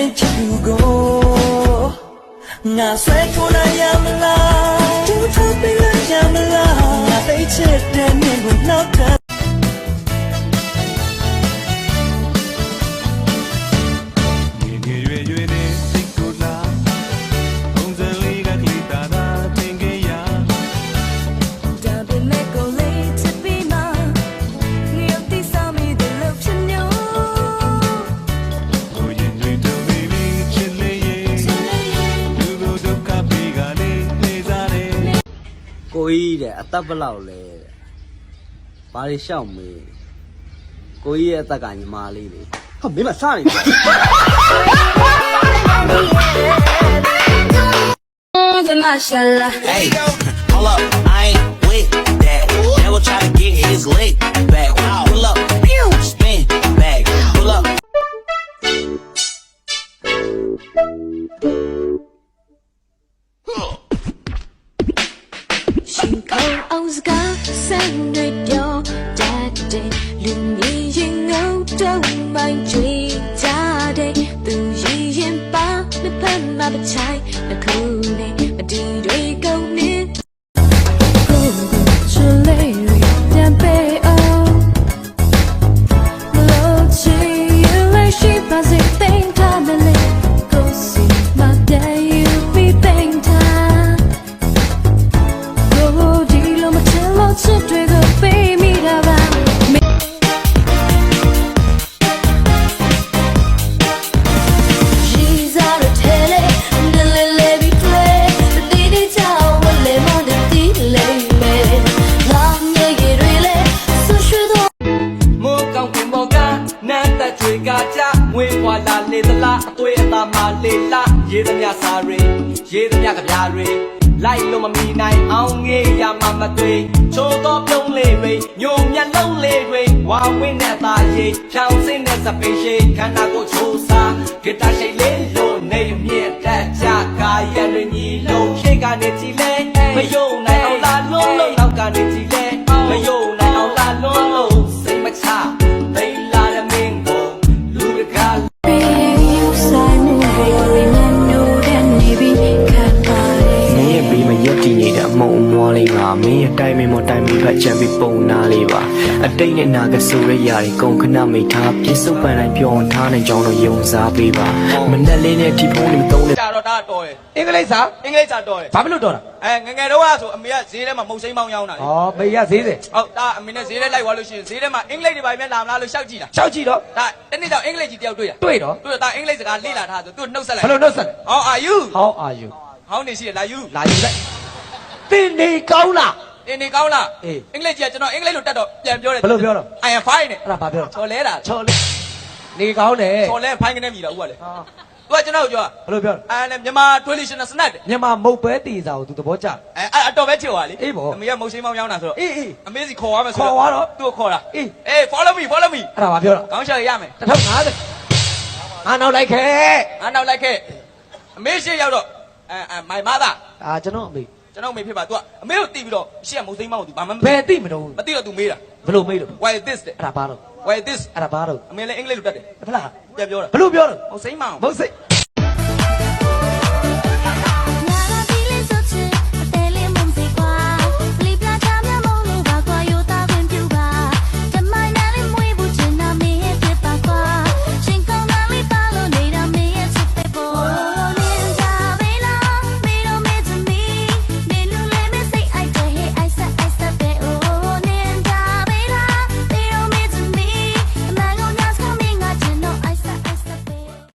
ရင်ချစ်သူကိုငါဆွဲထိုးနိုင်ရမလားသူထားပေးလိုက်ရမလားငါသိချစ်တဲ့မြင်ကိုနောက်ထပ် ကိုကြီးတဲ့အသက်ဘယ်လောက်လဲတဲ့ဘာတွေရှောက်မေးကိုကြီးရဲ့အသက်ကညီမလေးလေဟာမင်းမစနေဘူး the mashallah Hey, hold up, I ain't with that. Never try to get his leg ရင်ငုံတုံးမိုင်းကြွေကြတဲ့သူရည်ရင်ပါနှစ်ဖက်မှာပချိုင်တစ်ခု နန်းသက်တွေကကြငွေပွာလာလေသလားအသွေးအသားမလေးလားရေးသမျှစာတွေရေးသမျှကြပြားတွေလိုက်လို့မမီနိုင်အောင်ငေးရမှာမသွေချိုးတော့ပြုံးလေးတွေညိုမျက်လုံးလေးတွေဝါဝင်းနဲ့သားရိပ်ဖြောင်းစင်းတဲ့စပင်းရှိခန္ဓာကိုယ်ချိုးစားဂီတာရှိ အမုံအမွားလေးငါမင်းရဲ့တိုင်းမင်းမတိုင်းမဖက်ချမ်းပြီးပုံနာလေးပါအတိတ်နဲ့နာကဆိုရရည်ကုန်ခဏမိတ်ထားပြစ်စုံပန်တိုင်းပြောင်းထားနိုင်ကြောင်းတော့ယုံစားပေးပါမနဲ့လေးနဲ့ဒီဖုန်းလေးမသုံးနဲ့ကြတော့ဒါတော်တယ်အင်္ဂလိပ်စာအင်္ဂလိပ်စာတော်တယ်ဘာဖြစ်လို့တော်တာအဲငယ်ငယ်တော့ကဆိုအမေကဈေးထဲမှာမုတ်စိမ်းပေါင်းရောင်းတာလေဩမေရဈေးတယ်ဟုတ်ဒါအမေနဲ့ဈေးထဲလိုက်သွားလို့ရှိရင်ဈေးထဲမှာအင်္ဂလိပ်တွေပါပြန်လာမလားလို့ရှောက်ကြည့်တာရှောက်ကြည့်တော့ဒါတနေ့တော့အင်္ဂလိပ်ကြီးတယောက်တွေ့ရတွေ့တော့တွေ့တော့ဒါအင်္ဂလိပ်စကားလေ့လာထားဆိုသူ့နှုတ်ဆက်လိုက်ဘယ်လိုနှုတ်ဆက်လဲဟောအာယူ How are you ဟောင်းနေရှိရလာယူလာယူလိုက် တင်းနေကောင်းလားအင်းနေကောင်းလားအေးအင်္ဂလိပ်ကြီးကကျွန်တော်အင်္ဂလိပ်လိုတက်တော့ပြန်ပြောတယ်ဘယ်လိုပြောတော့ I am fine နဲ့အဲ့ဒါဘာပြောချော်လဲတာချော်လေနေကောင်းတယ်ချော်လဲဖိုင်းကနေမြည်တော့ဥကလေဟာသူကကျွန်တော်ကိုပြောဘယ်လိုပြောလဲအဲနဲ့မြန်မာ traditional snack တဲ့မြန်မာမုတ်ပဲတီစာကိုသူသဘောကျတယ် အဲအဲ့အတော်ပဲချော်ပါလေအေးပေါ့အမေကမုတ်စိမ်းပေါင်းရောင်းတာဆိုတော့အေးအေးအမေစီခေါ်ရမယ်ဆိုခေါ်သွားတော့သူ့ကိုခေါ်တာအေး အေး follow me follow me အဲ့ဒါဘာပြောတော့ကောင်းချော်ရမယ်1050ငါနောက်လိုက်ခဲ့ငါနောက်လိုက်ခဲ့အမေရှေ့ရောက်တော့အဲအဲ my mother အာကျွန်တော်အမေ ကျွန်တော်အမေဖြစ်ပါ तू ကအမေကိုတီးပြီးတော့ရှေ့ကမုတ်စိမ်းပေါင်းကို तू ဘာမှမ ဘယ်သိမတော့ မသိတော့ तू မေးတာ ဘယ်လိုမေးတော့ why this တဲ့ အဲ့ဒါဘာတော့ why this အဲ့ဒါဘာတော့ အမေလည်းအင်္ဂလိပ်လိုတတ်တယ် ဟုတ်လား ပြန်ပြောတာ ဘယ်လိုပြောတော့ မုတ်စိမ်းပေါင်း မဟုတ်စိတ်